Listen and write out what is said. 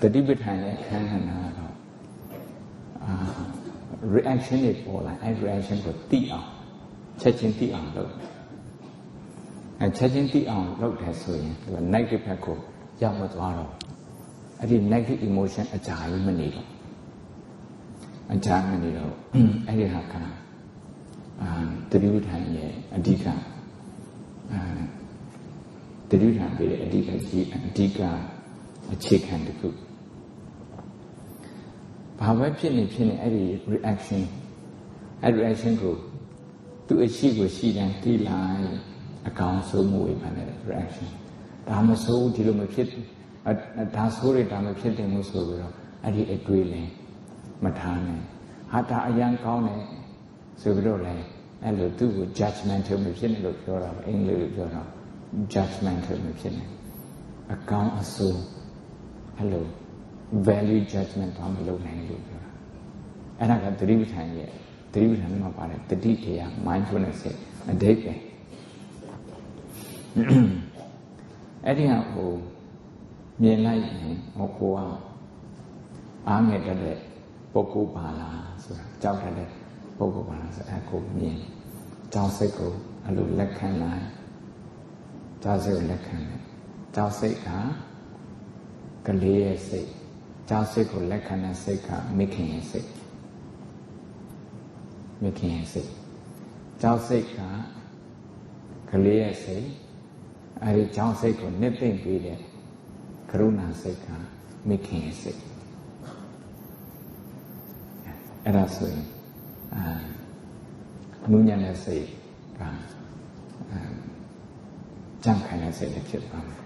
တတိပဋ္ဌာန်ရဲ့အခန်းကဏ္ဍကတော့အာ reaction တွေပေါ်လာအဲ reaction ကိုသိအောင်ချက်ချင်းသိအောင်လုပ်အဲချက်ချင်းသိအောင်လုပ်တယ်ဆိုရင်သူက negative ဘက်ကိုရောက်မသွားတော့အဲ့ဒီ negative emotion အကြာကြီးမနေတော့အကြာမနေတော့အဲ့ဒီဟာကအာတတိပဋ္ဌာန်ရဲ့အဓိကအာတတိပဋ္ဌာန်ပေးတဲ့အဓိကကြီးအဓိက အခြေခံတစ်ခုဘာပဲဖြစ်နေဖြစ်နေအဲ့ဒီ reaction အဲ့ reaction ကိုသူအရှိကိုရှိတယ်သိလိုက်အကောင်ဆုံးမှုဝေဖန်တဲ့ reaction ဒါမဆိုးဒီလိုမဖြစ်ဒါဆိုးရဒါမဖြစ်တယ်လို့ဆိုပြီးတော့အဲ့ဒီအတွေ့လဲမထားနဲ့ဟာဒါအရန်ကောင်းတယ်ဆိုပြီးတော့လဲအဲ့လိုသူ့ကို judgmental မဖြစ်နဲ့လို့ပြောတာအင်္ဂလိပ်လိုပြောတာ judgmental မဖြစ်နဲ့အကောင်အဆိုး အဲ့လို value judgment တော့မလုပ်နိုင်လို့ပြောတာအဲ့ဒါကသတိပဋ္ဌာန်ရဲ့သတိပဋ္ဌာန်မှာပါတယ်တတိတရား mindfulness ရဲ့အဓိပ္ပာယ်အဲ့ဒီဟာကိုမြင်လိုက်ရင်ဟောကိုကအားငယ်တတ်တဲ့ပုဂ္ဂိုလ်ပါလားဆိုတာကြောက်တတ်တဲ့ပုဂ္ဂိုလ်ပါလားဆိုအဲ့ကိုမြင်ကြောက်စိတ်ကိုအဲ့လိုလက်ခံလိုက်ကြောက်စိတ်ကိုလက်ခံလိုက်ကြောက်စိတ်က ကလေးရဲ့စိတ်ကြောက်စိတ်ကိုလက်ခံတဲ့စိတ်ကမိခင်ရဲ့စိတ်မိခင်ရဲ့စိတ်ကြောက်စိတ်ကကလေးရဲ့စိတ်အဲဒီကြောက်စိတ်ကိုနှစ်သိမ့်ပေးတဲ့ကရုဏာစိတ်ကမိခင်ရဲ့စိတ်အဲ့ဒါဆိုရင်အာနုညံ့တဲ့စိတ်ကအာကြံ့ခိုင်တဲ့စိတ်လည်းဖြစ်သွားမယ်